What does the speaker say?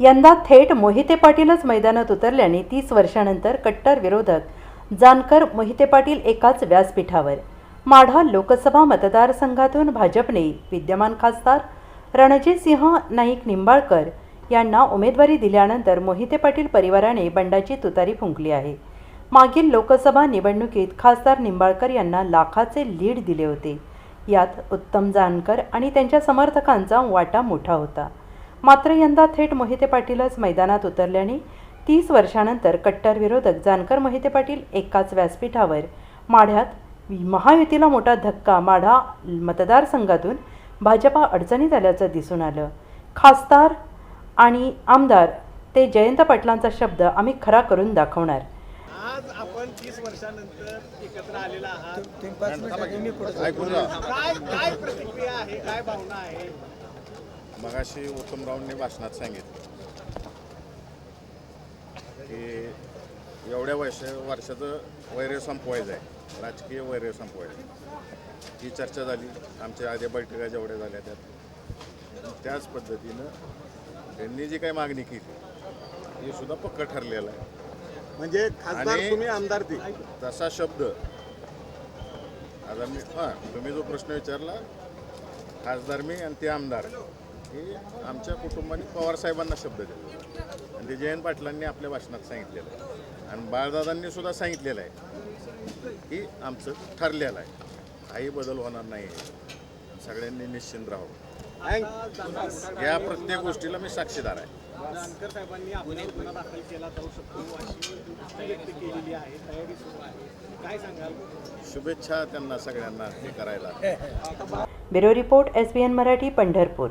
यंदा थेट मोहिते पाटीलच मैदानात उतरल्याने तीस वर्षानंतर कट्टर विरोधक जानकर मोहिते पाटील एकाच व्यासपीठावर. माढा लोकसभा मतदारसंघातून भाजपने विद्यमान खासदार रणजितसिंह नाईक निंबाळकर यांना उमेदवारी दिल्यानंतर मोहिते पाटील परिवाराने बंडाची तुतारी फुंकली आहे. मागील लोकसभा निवडणुकीत खासदार निंबाळकर यांना लाखाचे लीड दिले होते. यात उत्तम जानकर आणि त्यांच्या समर्थकांचा वाटा मोठा होता. मात्र यंदा थेट मोहिते पाटीलच मैदानात उतरल्याने तीस वर्षानंतर कट्टर विरोधक जानकर मोहिते पाटील एकाच व्यासपीठावर माढ्यात महायुतीला मोठा धक्का माढा मतदारसंघातून भाजपा अडचणीत आल्याचं दिसून आलं. खासदार आणि आमदार ते जयंत पाटलांचा शब्द आम्ही खरा करून दाखवणार. आज आपण तीस वर्षानंतर एकत्र आलेला आहात. काय प्रतिक्रिया आहे काय भावना आहे? मगाशी उत्तमरावांनी भाषणात सांगितलं की एवढ्या वर्ष वर्षाचं वैर्य संपवायचं आहे. राजकीय वैर्य संपवायचं ही चर्चा झाली. आमच्या आधी बैठका जेवढ्या झाल्या त्यात. त्याच पद्धतीनं त्यांनी जी काही मागणी केली हे सुद्धा पक्क ठरलेलं आहे. म्हणजे तुम्ही आमदार तसा शब्द आता मी हां तुम्ही जो प्रश्न विचारला खासदार मी आणि ते आमदार. हे आमच्या कुटुंबाने पवार साहेबांना शब्द दिला. आणि ते जयंत पाटलांनी आपल्या भाषणात सांगितलेलं आहे. आणि बाळदादांनी सुद्धा सांगितलेलं आहे की आमचं ठरलेलं आहे. काही बदल होणार नाही. सगळ्यांनी निश्चिंत राहावं. या प्रत्येक गोष्टीला मी साक्षीदार आहे. जानकर साहेबांनी आपल्यावर गुन्हा दाखल केला जाऊ शकतो अशी दृष्टी व्यक्त केलेली आहे. तयारी सुरू आहे. काय सांगाल? शुभेच्छा त्यांना सगळ्यांना हे करायला. Bureau report S B N Marathi Pandharpur.